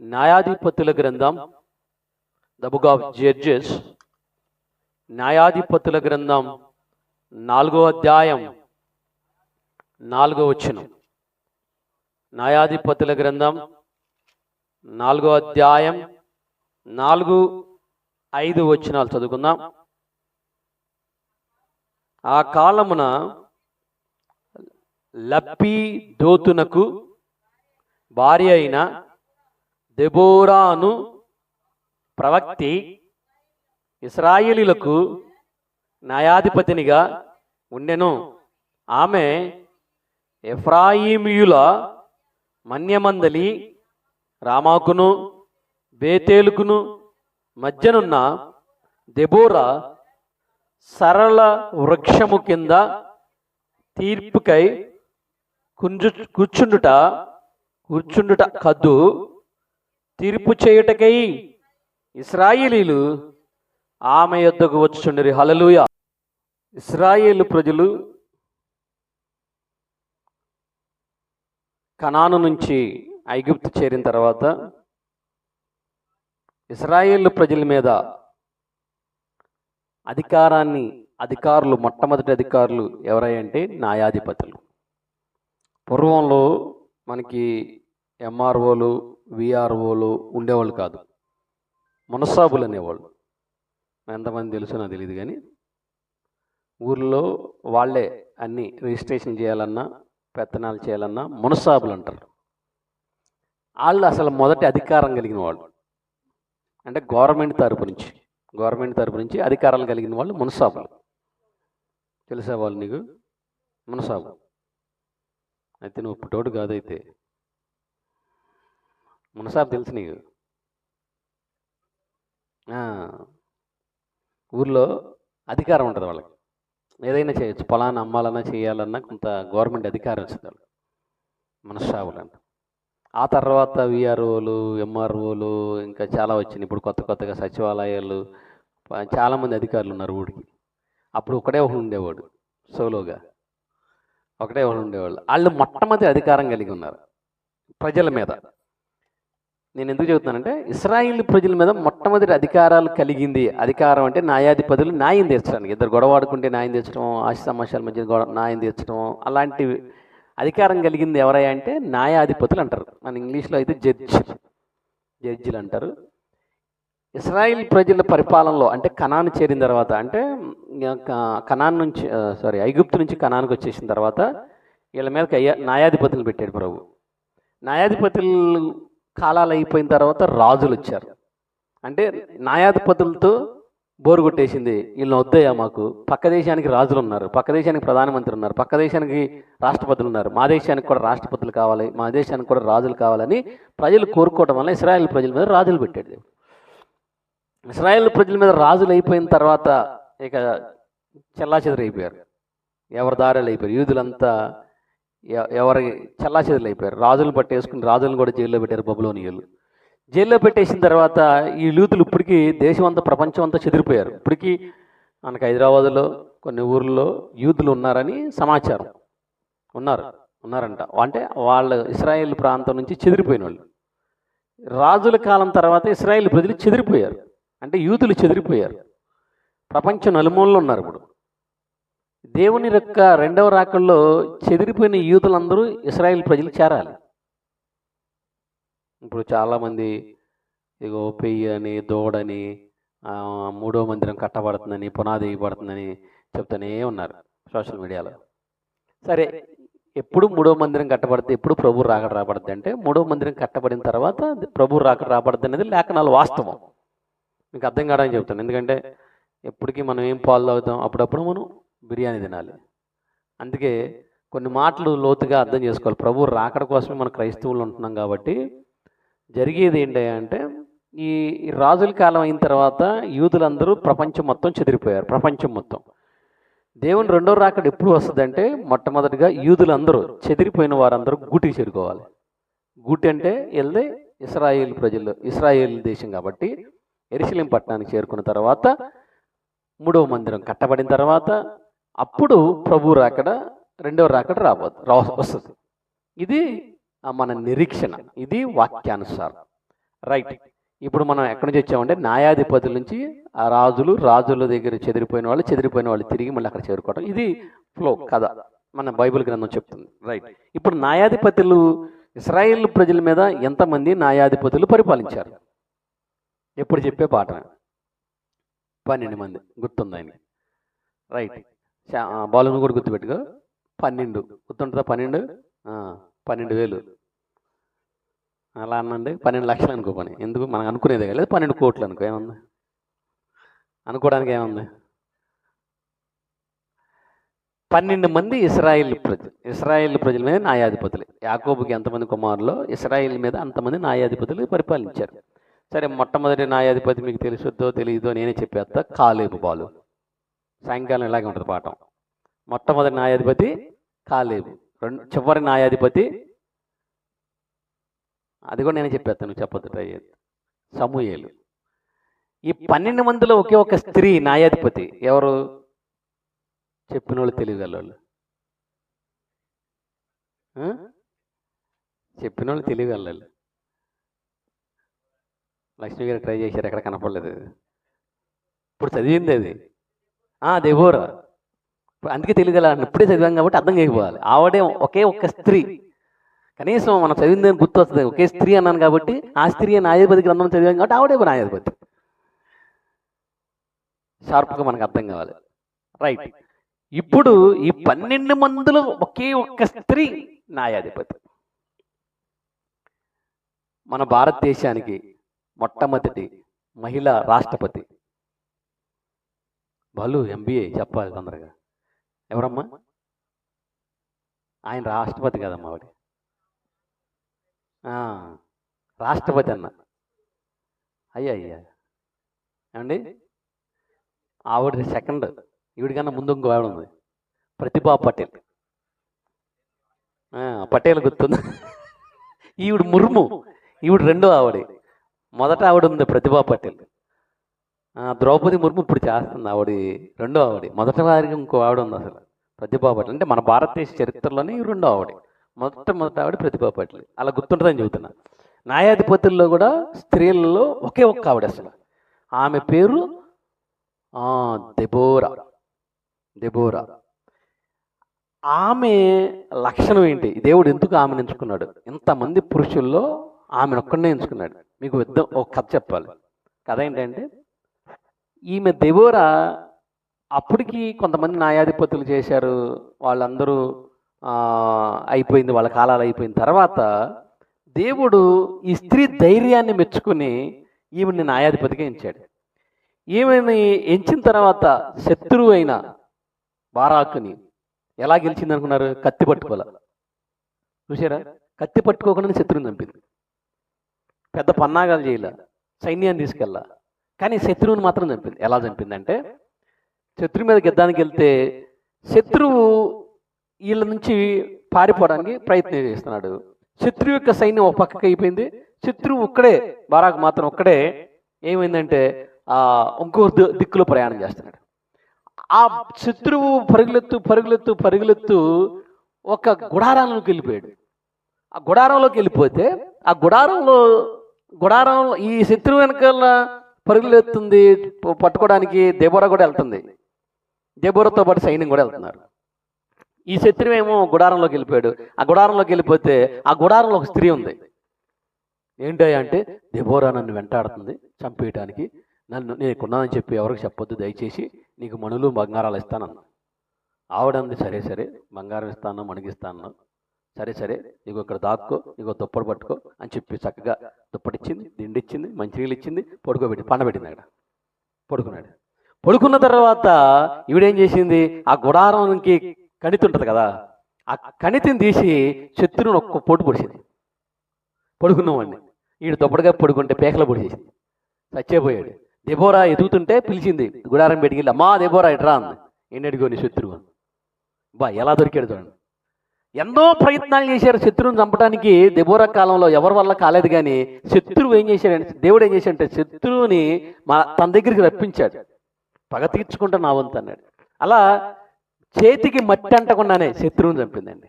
న్యాయాధిపతుల గ్రంథం the book of judges. న్యాయాధిపతుల గ్రంథం నాలుగో అధ్యాయం నాలుగో వచనం. న్యాయాధిపతుల గ్రంథం నాలుగో అధ్యాయం నాలుగు ఐదు వచనాలు చదువుకుందాం. ఆ కాలమున లప్పి దోతునకు భార్య అయిన దెబోరాను ప్రవక్తి ఇస్రాయిలీలకు న్యాయాధిపతినిగా ఉండెను. ఆమె ఎఫ్రాయిమియుల మన్యమందలి రామాకును బేతేలుకును మధ్యనున్న దెబోరా సరళ వృక్షము కింద తీర్పుకై కుంజు కూర్చుండుట కూర్చుండుట కద్దు తీర్పు చేయుటకై ఇస్రాయేలీలు ఆమె యొద్దకు వచ్చుండరి హలలుయ ఇస్రాయేలు ప్రజలు కనాను నుంచి ఐగుప్తు చేరిన తర్వాత ఇస్రాయిల్ ప్రజల మీద అధికారాన్ని అధికారులు మొట్టమొదటి అధికారులు ఎవరంటే న్యాయాధిపతులు. పూర్వంలో మనకి ఎంఆర్ఓలు విఆర్ఓలు ఉండేవాళ్ళు కాదు. మునసాబులు అనేవాళ్ళు. ఎంతమంది తెలుసు నాకు తెలియదు కానీ ఊర్లో వాళ్ళే అన్ని రిజిస్ట్రేషన్ చేయాలన్నా పెత్తనాలు చేయాలన్నా మునసాబులు అంటారు. వాళ్ళు అసలు మొదటి అధికారం కలిగిన వాళ్ళు. అంటే గవర్నమెంట్ తరపు నుంచి గవర్నమెంట్ తరపు నుంచి అధికారాలు కలిగిన వాళ్ళు మునసాబులు తెలిసే వాళ్ళు నీకు? మునసాబు అయితే నువ్వు పుట్టోడు కాదైతే మునసాబ్ తెలుసు నీకు? ఊర్లో అధికారం ఉంటుంది వాళ్ళకి. ఏదైనా చేయొచ్చు. పొలాన్ని అమ్మాలన్నా చేయాలన్నా కొంత గవర్నమెంట్ అధికారం వచ్చింది వాళ్ళకి. మునసాబులు అంట. ఆ తర్వాత విఆర్ఓలు ఎంఆర్ఓలు ఇంకా చాలా వచ్చినాయి. ఇప్పుడు కొత్త కొత్తగా సచివాలయాలు చాలామంది అధికారులు ఉన్నారు ఊరికి. అప్పుడు ఒకడే ఒకడు ఉండేవాడు సోలోగా. ఒకటే ఒకడు ఉండేవాళ్ళు. వాళ్ళు మొట్టమొదటి అధికారం కలిగి ఉన్నారు. ప్రజల మీద. నేను ఎందుకు చెబుతున్నానంటే ఇస్రాయిల్ ప్రజల మీద మొట్టమొదటి అధికారాలు కలిగింది. అధికారం అంటే న్యాయాధిపతులు న్యాయం తీర్చడానికి. ఇద్దరు గొడవ ఆడుకుంటే న్యాయం తీర్చడం ఆశ సమాశాల మధ్య గొడవ న్యాయం తీర్చడం అలాంటి అధికారం కలిగింది ఎవరై అంటే న్యాయాధిపతులు అంటారు. మన ఇంగ్లీష్లో అయితే జడ్జ్. జడ్జిలు అంటారు. ఇస్రాయిల్ ప్రజల పరిపాలనలో అంటే కణాన్ని చేరిన తర్వాత అంటే కణాన్ నుంచి సారీ ఐగుప్తు నుంచి కణానికి వచ్చేసిన తర్వాత వీళ్ళ మీద న్యాయాధిపతులు పెట్టాడు ప్రభు. న్యాయాధిపతులు కాలాలు అయిపోయిన తర్వాత రాజులు వచ్చారు. అంటే న్యాయాధిపతులతో బోరు కొట్టేసింది వీళ్ళని వద్దయ్యా మాకు. పక్క దేశానికి రాజులు ఉన్నారు పక్క దేశానికి ప్రధానమంత్రి ఉన్నారు పక్క దేశానికి రాష్ట్రపతులు ఉన్నారు. మా దేశానికి కూడా రాష్ట్రపతులు కావాలి మా దేశానికి కూడా రాజులు కావాలని ప్రజలు కోరుకోవడం వల్ల ఇస్రాయల్ ప్రజల మీద రాజులు పెట్టాడు దేవుడు. ప్రజల మీద రాజులు అయిపోయిన తర్వాత ఇక చెల్లా అయిపోయారు ఎవరి దారాలు అయిపోయారు? యూదులంతా ఎవరి చెల్లా అయిపోయారు. రాజులు పట్టేసుకుని రాజులను కూడా జైల్లో పెట్టారు బబులోనియలు. జైల్లో పెట్టేసిన తర్వాత ఈ లూతులు ఇప్పటికీ దేశం అంతా ప్రపంచం అంతా చెదిరిపోయారు. ఇప్పటికీ మనకి హైదరాబాద్లో కొన్ని ఊర్లలో యూదులు ఉన్నారని సమాచారం. ఉన్నారు ఉన్నారంట. అంటే వాళ్ళ ఇస్రాయేల్ ప్రాంతం నుంచి చెదిరిపోయిన వాళ్ళు. రాజుల కాలం తర్వాత ఇస్రాయేల్ ప్రజలు చెదిరిపోయారు. అంటే యూదులు చెదిరిపోయారు. ప్రపంచం నలుమూలలో ఉన్నారు ఇప్పుడు. దేవుని యొక్క రెండవ రాకల్లో చెదిరిపోయిన యూదులందరూ ఇస్రాయేల్ ప్రజలు చేరాలి. ఇప్పుడు చాలామంది ఇగో పెయ్యి అని దోడని మూడో మందిరం కట్టబడుతుందని పునాది వేయబడుతుందని చెప్తూనే ఉన్నారు సోషల్ మీడియాలో. సరే ఎప్పుడు మూడో మందిరం కట్టబడితే ఎప్పుడు ప్రభు రాకడ రాబడుద్ది అంటే మూడో మందిరం కట్టబడిన తర్వాత ప్రభు రాకడ రాబడుద్ది అనేది లేఖనాలు వాస్తవం. మీకు అర్థం కావడానికి చెప్తాను. ఎందుకంటే ఎప్పటికీ మనం ఏం పాలు తాగుతాం? అప్పుడప్పుడు మనం బిర్యానీ తినాలి. అందుకే కొన్ని మాటలు లోతుగా అర్థం చేసుకోవాలి. ప్రభు రాకడ కోసమే మన క్రైస్తవులు ఉంటున్నాం కాబట్టి జరిగేది ఏంటి అంటే ఈ రాజుల కాలం అయిన తర్వాత యూదులందరూ ప్రపంచం మొత్తం చెదిరిపోయారు. ప్రపంచం మొత్తం. దేవుని రెండో రాకడ ఎప్పుడు వస్తుందంటే మొట్టమొదటిగా యూదులందరూ చెదిరిపోయిన వారందరూ గూటికి చేరుకోవాలి. గూటి అంటే వెళ్ళి ఇస్రాయేల్ ప్రజలు ఇస్రాయేల్ దేశం కాబట్టి ఎరిశిలిం పట్టణానికి చేరుకున్న తర్వాత మూడవ మందిరం కట్టబడిన తర్వాత అప్పుడు ప్రభు రాకడ రెండవ రాకడ రావద్దు రా వస్తుంది. ఇది మన నిరీక్షణ ఇది వాక్యానుసారం. రైట్. ఇప్పుడు మనం ఎక్కడి నుంచి వచ్చామంటే న్యాయాధిపతుల నుంచి ఆ రాజులు రాజుల దగ్గర చెదిరిపోయిన వాళ్ళు చెదిరిపోయిన వాళ్ళు తిరిగి మళ్ళీ అక్కడ చేరుకోవడం ఇది ఫ్లో కథ. మన బైబిల్ గ్రంథం చెప్తుంది. రైట్. ఇప్పుడు న్యాయాధిపతులు ఇస్రాయేల్ ప్రజల మీద ఎంతమంది న్యాయాధిపతులు పరిపాలించారు? ఎప్పుడు చెప్పే పాట పన్నెండు మంది. గుర్తుంది ఆయన రైట్. బాలుని కూడా గుర్తుపెట్టుకో. పన్నెండు. గుర్తుంటుందా? పన్నెండు? పన్నెండు వేలు. అలా అనండి పన్నెండు లక్షలు అనుకో పని. ఎందుకు? మనం అనుకునేదే కదా. పన్నెండు కోట్లు అనుకో. ఏముంది? అనుకోవడానికి ఏముంది? పన్నెండు మంది ఇస్రాయిల్ ప్రజలు ఇస్రాయిల్ ప్రజల మీద న్యాయాధిపతులు. యాకోబుకి ఎంతమంది కుమారులు? ఇస్రాయిల్ మీద అంతమంది న్యాయాధిపతులు పరిపాలించారు. సరే మొట్టమొదటి న్యాయాధిపతి మీకు తెలుసుద్దో తెలియదో నేనే చెప్పేస్తా. కాలేబు బాలు. సాయంకాలం ఇలాగే ఉంటుంది పాఠం. మొట్టమొదటి న్యాయాధిపతి కాలేబు. రెండు చివరి న్యాయాధిపతి అది కూడా నేను చెప్పేస్తాను నువ్వు చెప్పొద్దు ట్రై చేయి. ఈ పన్నెండు మందిలో ఒకే ఒక స్త్రీ న్యాయాధిపతి ఎవరు? చెప్పిన వాళ్ళు తెలియగలవాళ్ళు చెప్పిన వాళ్ళు తెలియగలవాళ్ళు లక్ష్మి గారు ట్రై చేశారు ఎక్కడ కనపడలేదు. ఇప్పుడు చదివింది అది. ఆ, ఇప్పుడు అందుకే తెలియగల ఇప్పుడే చదివాం కాబట్టి అర్థం చేయకపోవాలి ఆవిడే ఒకే ఒక్క స్త్రీ. కనీసం మనం చదివింది గుర్తు వస్తుంది ఒకే స్త్రీ అన్నాను కాబట్టి ఆ స్త్రీ న్యాయాధిపతి గ్రంథం చదివాం కాబట్టి ఆవిడే న్యాయాధిపతి షార్ప్గా మనకు అర్థం కావాలి. రైట్ ఇప్పుడు ఈ పన్నెండు మందులు ఒకే ఒక్క స్త్రీ న్యాయాధిపతి మన భారతదేశానికి మొట్టమొదటి మహిళా రాష్ట్రపతి. బాలు ఎంబీఏ చెప్పాలి తొందరగా. ఎవరమ్మా? ఆయన రాష్ట్రపతి కదమ్మా ఆవిడ రాష్ట్రపతి అన్న. అయ్యా అయ్యా ఏమండి? ఆవిడ సెకండ్. ఈవిడికన్నా ముందు ఇంకో ఆవిడ ఉంది. ప్రతిభా పటేల్. పటేల్ గుర్తుంది? ఈవిడ ముర్ము. ఈవిడ రెండో ఆవిడ. మొదట ఆవిడ ఉంది ప్రతిభా పటేల్. ద్రౌపది ముర్ము ఇప్పుడు చేస్తుంది ఆవిడ రెండో ఆవిడ. మొదట ఇంకో ఆవిడ ఉంది అసలు. ప్రతిభా అంటే మన భారతదేశ చరిత్రలోనే రెండో ఆవిడ. మొదట మొదట ఆవిడ ప్రతిభా అలా గుర్తుంటుందని చెబుతున్నా. న్యాయాధిపతుల్లో కూడా స్త్రీలలో ఒకే ఒక్క ఆవిడ అసలు. ఆమె పేరు దెబోరా. దెబోరా. ఆమె లక్షణం ఏంటి? దేవుడు ఎందుకు ఆమెను ఎంచుకున్నాడు? ఇంతమంది పురుషుల్లో ఆమెను ఒక్కడనే ఎంచుకున్నాడు. మీకు యుద్ధం ఒక కథ చెప్పాలి. కథ ఏంటంటే ఈమె దేవోరా అప్పటికి కొంతమంది న్యాయాధిపతులు చేశారు. వాళ్ళందరూ అయిపోయింది వాళ్ళ కాలాలు అయిపోయిన తర్వాత దేవుడు ఈ స్త్రీ ధైర్యాన్ని మెచ్చుకుని ఈమెని న్యాయాధిపతిగా ఎంచాడు. ఈమెని ఎంచిన తర్వాత శత్రువు అయిన బారాకుని ఎలా గెలిచింది అనుకున్నారు కత్తి పట్టుకోలే. చూసారా కత్తి పట్టుకోకుండా శత్రువుని చంపింది. పెద్ద పన్నాగాలు చేయలే. సైన్యాన్ని తీసుకెళ్ళా. కానీ శత్రువుని మాత్రం చంపింది. ఎలా చంపిందంటే శత్రువు మీద గెద్దానికి వెళ్తే శత్రువు వీళ్ళ నుంచి పారిపోవడానికి ప్రయత్నం చేస్తున్నాడు. శత్రువు యొక్క సైన్యం ఒక పక్కకి అయిపోయింది. శత్రువు ఒక్కడే బారాకు మాత్రం ఒక్కడే ఏమైందంటే ఆ ఇంకో దిక్కులో ప్రయాణం చేస్తున్నాడు. ఆ శత్రువు పరుగులెత్తు పరుగులెత్తు పరుగులెత్తు ఒక గుడారంలోకి వెళ్ళిపోయాడు. ఆ గుడారంలోకి వెళ్ళిపోతే ఆ గుడారంలో గుడారం ఈ శత్రువు వెనకాల పరుగులెత్తుంది పట్టుకోవడానికి దేబోరా కూడా వెళ్తుంది. దేబోరాతో పాటు సైన్యం కూడా వెళ్తున్నారు. ఈ శత్రువు ఏమో గుడారంలోకి వెళ్ళిపోయాడు. ఆ గుడారంలోకి వెళ్ళిపోతే ఆ గుడారంలో ఒక స్త్రీ ఉంది. ఏంటయ్యా అంటే దెబోరా నన్ను వెంటాడుతుంది చంపేయడానికి నన్ను నేను కొన్నానని చెప్పి ఎవరికి చెప్పొద్దు దయచేసి నీకు మణులు బంగారాలు ఇస్తానన్నా ఆవిడంది సరే సరే బంగారం ఇస్తాను మణిగిస్తాను. సరే సరే ఇగో ఇక్కడ దాక్కో ఇగో దుప్పటి పట్టుకో అని చెప్పి చక్కగా దుప్పటిచ్చింది దిండిచ్చింది మంచినీళ్ళు ఇచ్చింది పడుకోబెట్టి పండబెట్టింది అక్కడ. పడుకున్నాడు. పడుకున్న తర్వాత ఈవిడేం చేసింది? ఆ గుడారంకి కణితి ఉంటుంది కదా ఆ కణితిని తీసి శత్రువుని ఒక్క పోటు పొడిచింది. పడుకున్నవాడిని ఈడు దుప్పటిగా పడుకుంటే పేకలో పొడిచేసింది. చచ్చేపోయాడు. దెబోరా ఎదుగుతుంటే పిలిచింది గుడారం పెట్టుకెళ్ళి అమ్మా దెబోరా ఇట్రా అంది. ఏంటడిగో నీ శత్రువు? బా ఎలా దొరికాడు చూడండి. ఎన్నో ప్రయత్నాలు చేశారు శత్రువుని చంపడానికి దెబోరా కాలంలో ఎవరి వల్ల కాలేదు కానీ శత్రువు ఏం చేశాడంటే దేవుడు ఏం చేశాడంటే శత్రువుని మా తన దగ్గరికి రప్పించాడు. పగ తీర్చుకుంటా నా వంతు అన్నాడు. అలా చేతికి మట్టి అంటకుండానే శత్రువుని చంపిందండి.